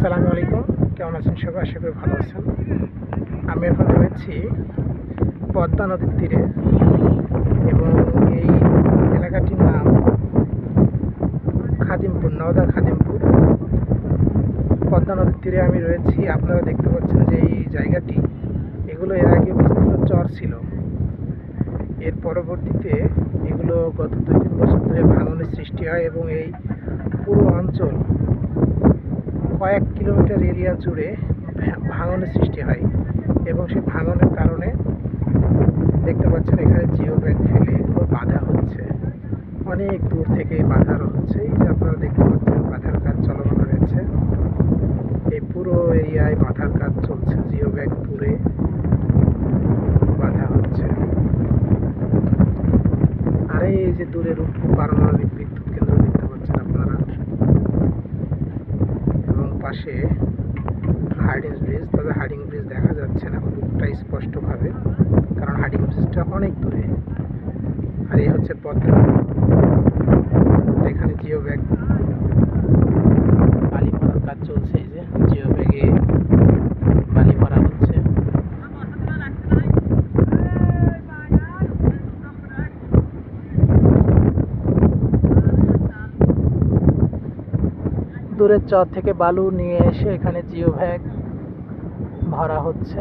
আসসালামু আলাইকুম। কেমন আছেন সবাই? আশা করি ভালো আছেন। আমি এখন রয়েছি পদ্মা নদীর তীরে এবং এই এলাকাটির নাম খাদিমপুর, নওদা খাদিমপুর। পদ্মা নদীর তীরে আমি রয়েছি। আপনারা দেখতে পাচ্ছেন যে এই জায়গাটি, এগুলো এর আগে বিস্তৃত চর ছিল। এর পরবর্তীতে এগুলো গত দুই তিন বছর ধরে ভাঙনের সৃষ্টি হয় এবং এই পুরো অঞ্চল কয়েক কিলোমিটার এরিয়া জুড়ে ভাঙনের সৃষ্টি হয় এবং সেই ভাঙনের কারণে দেখতে পাচ্ছেন এখানে জিও ব্যাগ ফেলে এগুলো বাধা হচ্ছে। অনেক দূর থেকে বাধার হচ্ছে। এই যে আপনারা দেখতে পাচ্ছেন বাধার কাজ চলমান রয়েছে। এই পুরো এরিয়ায় বাধার কাজ চলছে। জিও ব্যাগ পুরে বাধা হচ্ছে। আর এই যে দূরে রূপপুর পারমাণবিক বিদ্যুৎ কেন্দ্র দেখতে পাচ্ছেন আপনারা এবং পাশে হার্ডিং ব্রিজ, তবে হার্ডিং ব্রিজ দেখা যাচ্ছে না খুবটা স্পষ্টভাবে, কারণ হার্ডিং ব্রিজটা অনেক দূরে। আর এই হচ্ছে পদ্মা। এখানে জিও ব্যাগ কাজ চলছে, এই যে জিও ব্যাগে বালি মারা হচ্ছে দূরের চর থেকে বালু নিয়ে এসে এখানে জিও ব্যাগ ভরা হচ্ছে।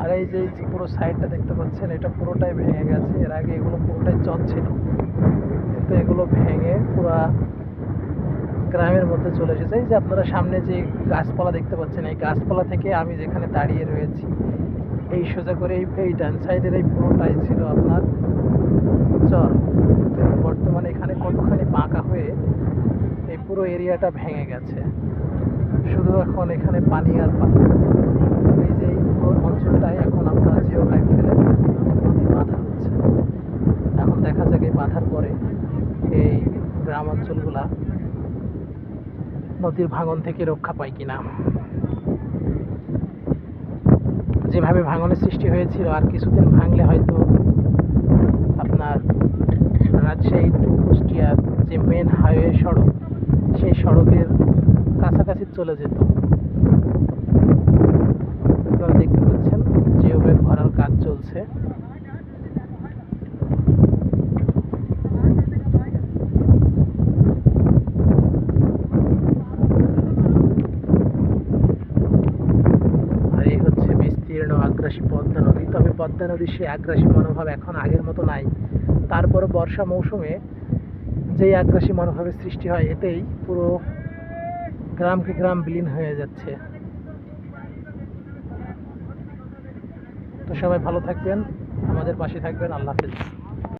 আর এই যে পুরো সাইডটা দেখতে পাচ্ছেন, এটা পুরোটাই ভেঙে গেছে। এর আগে এগুলো পুরোটাই চর ছিল। কিন্তু এগুলো ভেঙে পুরা গ্রামের মধ্যে চলে এসেছে। এই যে আপনারা সামনে যে গাছপালা দেখতে পাচ্ছেন, এই গাছপালা থেকে আমি যেখানে দাঁড়িয়ে রয়েছি, এই সোজা করে এই এই ডান সাইডের এই পুরোটাই ছিল আপনার চর। বর্তমানে এখানে কতখানি বাঁকা হয়ে পুরো এরিয়াটা ভেঙে গেছে। শুধু এখন এখানে পানি আর পানি এই যে এই পুরো অঞ্চলটাই এখন আপনারা জিও ব্যাগ ফেলে বাঁধা হচ্ছে। এখন দেখা যাক এই বাঁধার পরে এই গ্রাম অঞ্চলগুলা নদীর ভাঙন থেকে রক্ষা পায় কিনা। যেভাবে ভাঙনের সৃষ্টি হয়েছিল, আর কিছুদিন ভাঙলে হয়তো আপনার রাজশাহী, কুষ্টিয়ার যে মেন হাইওয়ে সড়ক সেই সড়কের কাছাকাছি চলে যেত। আপনারা দেখতে পাচ্ছেন জিও ব্যাগ ভরার কাজ চলছে। বিস্তীর্ণ আগ্রাসী পদ্মা নদী। তবে পদ্মা নদীর সেই আগ্রাসী মনোভাব এখন আগের মতো নাই। তারপর বর্ষা মৌসুমে যেই আগ্রাসী মনোভাবের সৃষ্টি হয় এতেই পুরো গ্রামকে গ্রাম বিলীন হয়ে যাচ্ছে। তো সবাই ভালো থাকবেন, আমাদের পাশে থাকবেন, আল্লাহ হাফেজ।